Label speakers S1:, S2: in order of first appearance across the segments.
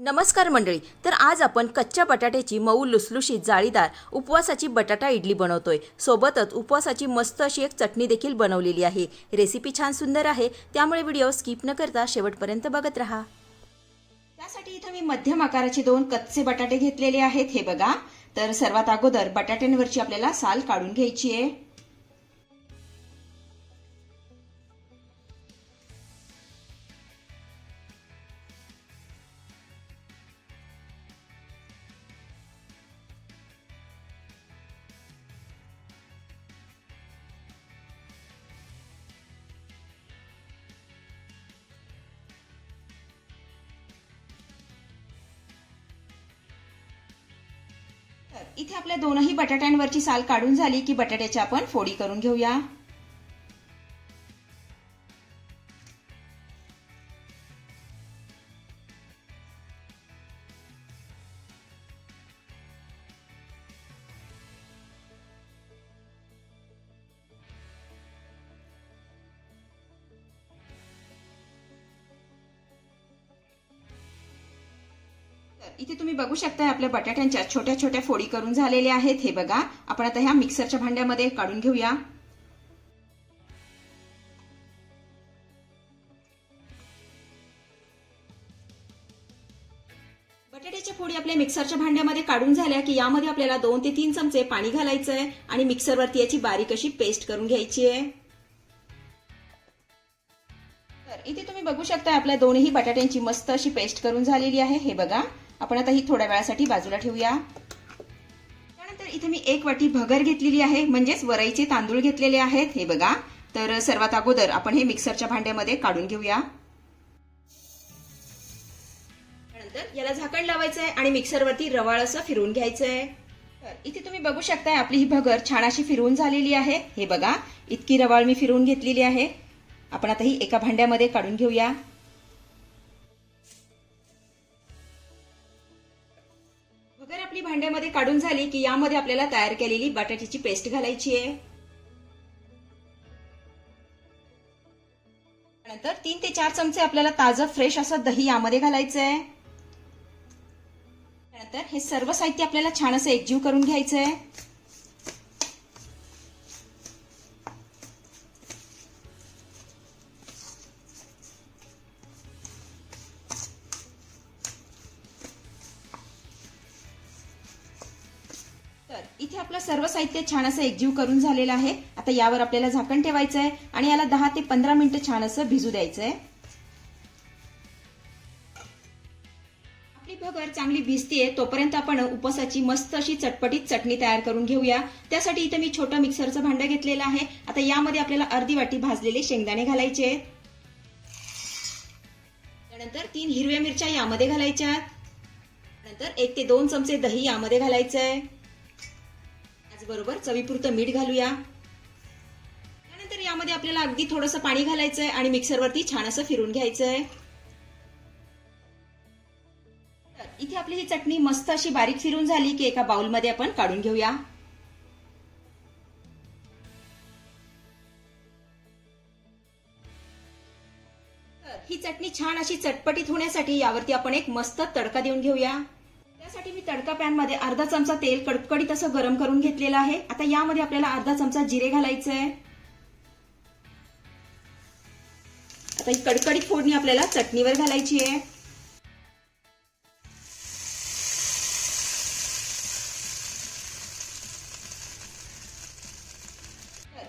S1: नमस्कार मंडळी तर आज आपण कच्च्या बटाट्याची मऊ लुसलुशीत जाळीदार उपवासाची बटाटा इडली बनवतोय. सोबतच उपवासाची मस्त अशी एक चटणी देखील बनवलेली आहे. रेसिपी छान सुंदर आहे. त्यामुळे व्हिडिओ स्किप न करता शेवटपर्यंत बघत राहा.
S2: त्यासाठी इथं मी मध्यम आकाराचे दोन कच्चे बटाटे घेतलेले आहेत. हे बघा. तर सर्वात अगोदर बटाट्यांवरची आपल्याला साल काढून घ्यायची आहे. इथे आपल्या दोनही बटाट्यांवरची साल काढून झाली की बटाट्याची आपण फोडी करून घेऊया. इथे तुम्ही बघू शकता आपल्या बटाट्यांच्या छोट्या छोट्या फोडी करून झालेल्या आहेत. हे बघा आपण आता ह्या मिक्सरच्या भांड्यामध्ये काढून घेऊया. बटाट्याच्या फोडी आपल्या मिक्सरच्या भांड्यामध्ये काढून झाल्या की यामध्ये आपल्याला दोन ते तीन चमचे पाणी घालायचं आहे आणि मिक्सरवरती याची बारीक अशी पेस्ट करून घ्यायची आहे. तर इथे तुम्ही बघू शकता आपल्या दोन्ही बटाट्यांची मस्त अशी पेस्ट करून झालेली आहे. हे बघा आपण आता ही थोड्या वेळासाठी बाजूला ठेवूया. त्यानंतर इथे मी एक वाटी भगर घेतलेली आहे म्हणजेच वरईचे तांदूळ घेतलेले आहेत. हे बघा. तर सर्वात अगोदर आपण हे मिक्सरच्या भांड्यामध्ये काढून घेऊया. त्यानंतर याला झाकण लावायचं आहे आणि मिक्सरवरती रवाळ असं फिरवून घ्यायचं आहे तर इथे तुम्ही बघू शकताय आपली ही भगर छान अशी फिरवून झालेली आहे. हे बघा इतकी रवाळ मी फिरवून घेतलेली आहे. आपण आता ही एका भांड्यामध्ये काढून घेऊया. आपली भांड्यामध्ये काढून झाली की यामध्ये आपल्याला तयार केलेली बटाट्याची पेस्ट घालायची आहे. नंतर तीन ते चार चमचे आपल्याला ताजं फ्रेश असं दही यामध्ये घालायचं आहे. त्यानंतर हे सर्व साहित्य आपल्याला छान असं एकजीव करून घ्यायचं आहे. इथे आपलं सर्व साहित्य छान असं एकजीव करून झालेलं आहे. आता यावर आपल्याला झाकण ठेवायचं आहे आणि याला दहा ते पंधरा मिनिटं छान असं भिजू द्यायचं आहे आपली भगर चांगली भिजतीये तोपर्यंत आपण उपसाची मस्त अशी चटपटीत चटणी तयार करून घेऊया. त्यासाठी इथं मी छोटं मिक्सरचं भांडं घेतलेलं आहे. आता यामध्ये आपल्याला अर्धी वाटी भाजलेले शेंगदाणे घालायचे आहेत. त्यानंतर तीन हिरव्या मिरच्या यामध्ये घालायच्या नंतर एक ते दोन चमचे दही यामध्ये घालायचं आहे त्याचबरोबर चवीपुरतं मीठ घालूया. त्यानंतर यामध्ये आपल्याला अगदी थोडंसं पाणी घालायचं आहे आणि मिक्सरवरती छान असं फिरून घ्यायचं आहे इथे आपली ही चटणी मस्त अशी बारीक फिरून झाली की एका बाउलमध्ये आपण काढून घेऊया. ही चटणी छान अशी चटपटीत होण्यासाठी यावरती आपण एक मस्त तडका देऊन घेऊया. त्यासाठी मी तडका पॅनमध्ये अर्धा चमचा तेल कडकडीत असं गरम करून घेतलेलं आहे. आता यामध्ये आपल्याला अर्धा चमचा जिरे घालायचं आहे आता ही कडकडीत फोडणी आपल्याला चटणीवर घालायची आहे.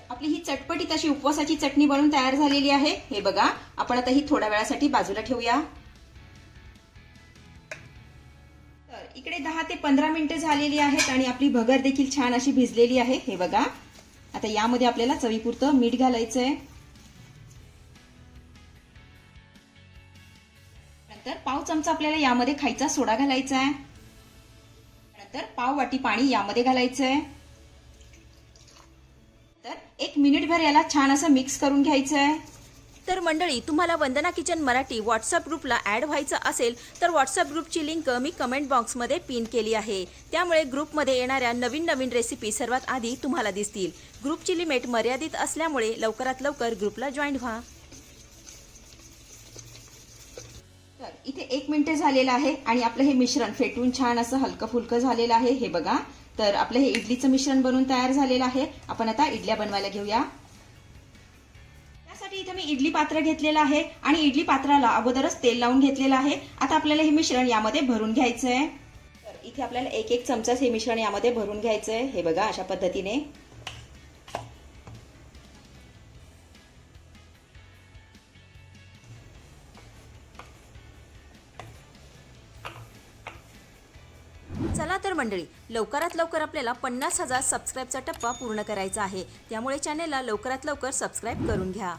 S2: आपली ही चटपटीत अशी उपवासाची चटणी बनवून तयार झालेली आहे. हे बघा आपण आता ही थोड्या वेळासाठी बाजूला ठेवूया. इकडे दहा ते पंधरा मिनिटं झालेली आहेत आणि आपली भगर देखील छान अशी भिजलेली आहे. हे बघा. आता यामध्ये आपल्याला चवीपुरतं मीठ घालायचं आहे नंतर पाव चमचा आपल्याला यामध्ये खायचा सोडा घालायचा आहे नंतर पाव वाटी पाणी यामध्ये घालायचं आहे तर एक मिनिटभर याला छान असं मिक्स करून घ्यायचं आहे
S1: तर मंडळी तुम्हाला वंदना किचन मराठी व्हॉट्सअप ग्रुपला ॲड व्हायचं असेल तर व्हॉट्सअप ग्रुपची लिंक मी कमेंट बॉक्समध्ये पिन केली आहे. त्यामुळे ग्रुपमध्ये येणाऱ्या नवीन नवीन रेसिपी सर्वात आधी तुम्हाला दिसतील. ग्रुपची लिमिट मर्यादित असल्यामुळे लवकरात लवकर ग्रुपला जॉईन व्हा.
S2: तर इथे एक मिनिटे झालेलं आहे आणि आपलं हे मिश्रण फेटून छान असं हलकं फुलकं झालेलं आहे हे बघा. तर आपलं हे इडलीचं मिश्रण बनवून तयार झालेलं आहे. आपण आता इडल्या बनवायला घेऊया. त्यासाठी इथे मी इडली पात्र घेतलेलं आहे आणि इडली पात्राला अगोदरच तेल लावून घेतलेलं आहे. आता आपल्याला हे मिश्रण यामध्ये भरून घ्यायचं आहे तर इथे आपल्याला एक एक चमचाच हे मिश्रण यामध्ये भरून घ्यायचं आहे हे बघा अशा पद्धतीने.
S1: चला तर मंडळी लवकरात लवकर आपल्याला पन्नास हजार सबस्क्राईबचा टप्पा पूर्ण करायचा आहे. त्यामुळे चॅनेलला लवकरात लवकर सबस्क्राईब करून घ्या.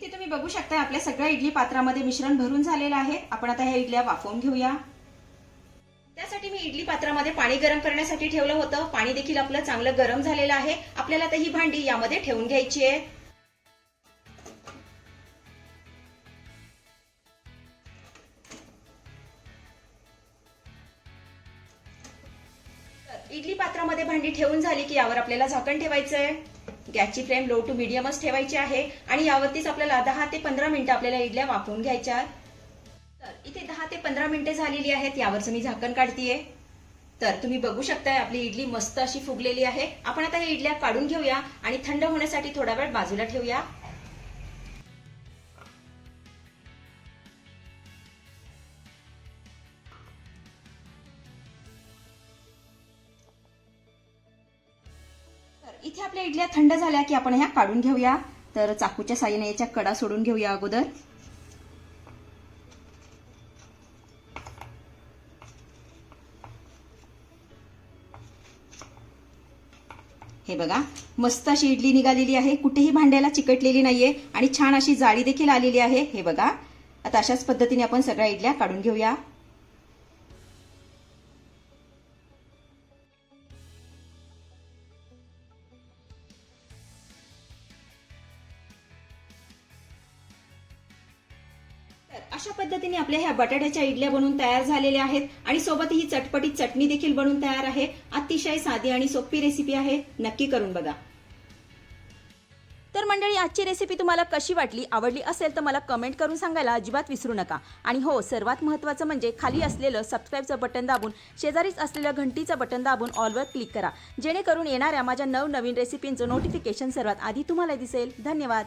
S2: इथे तुम्ही बघू शकता आपल्या सगळ्या इडली पात्रामध्ये मिश्रण भरून झालेलं आहे. आपण आता ह्या इडल्या वाफवून घेऊया. त्यासाठी मी इडली पात्रामध्ये पाणी गरम करण्यासाठी ठेवलं होतं. पाणी देखील आपलं चांगलं गरम झालेलं आहे. आपल्याला आता ही भांडी यामध्ये ठेवून घ्यायची आहे. इडली पात्रामध्ये भांडी ठेवून झाली की यावर आपल्याला झाकण ठेवायचं आहे गॅसची फ्लेम लो टू मिडियमच ठेवायची आहे आणि यावरतीच आपल्याला दहा ते पंधरा मिनिटं आपल्याला इडल्या वाफवून घ्यायच्या तर इथे दहा ते पंधरा मिनिटं झालेली आहेत यावरचं मी झाकण काढतीये. तर तुम्ही बघू शकताय आपली इडली मस्त अशी फुगलेली आहे. आपण आता हे इडल्या काढून घेऊया आणि थंड होण्यासाठी थोडा वेळ बाजूला ठेवूया. आपल्या इडल्या थंड झाल्या की आपण ह्या काढून घेऊया. तर चाकूच्या साह्याने याच्या कडा सोडून घेऊया अगोदर. हे बघा मस्त अशी इडली निघालेली आहे. कुठेही भांड्याला चिकटलेली नाहीये आणि छान अशी जाळी देखील आलेली आहे. हे बघा आता अशाच पद्धतीने आपण सगळ्या इडल्या काढून घेऊया. अशा पद्धतीने आपल्या ह्या बटाट्याच्या इडल्या बनवून तयार झालेल्या आहेत. आणि सोबत ही चटपटीत चटणी देखील बनवून तयार आहे. अतिशय साधी आणि सोपी रेसिपी आहे. नक्की करून बघा.
S1: तर मंडळी आजची रेसिपी तुम्हाला कशी वाटली आवडली असेल तर मला कमेंट करून सांगायला अजिबात विसरू नका. आणि हो सर्वात महत्त्वाचं म्हणजे खाली असलेलं सबस्क्राईबचं बटन दाबून शेजारीच असलेलं घंटीचं बटन दाबून ऑलवर क्लिक करा. जेणेकरून येणाऱ्या माझ्या नवनवीन रेसिपींचं नोटिफिकेशन सर्वात आधी तुम्हाला दिसेल. धन्यवाद.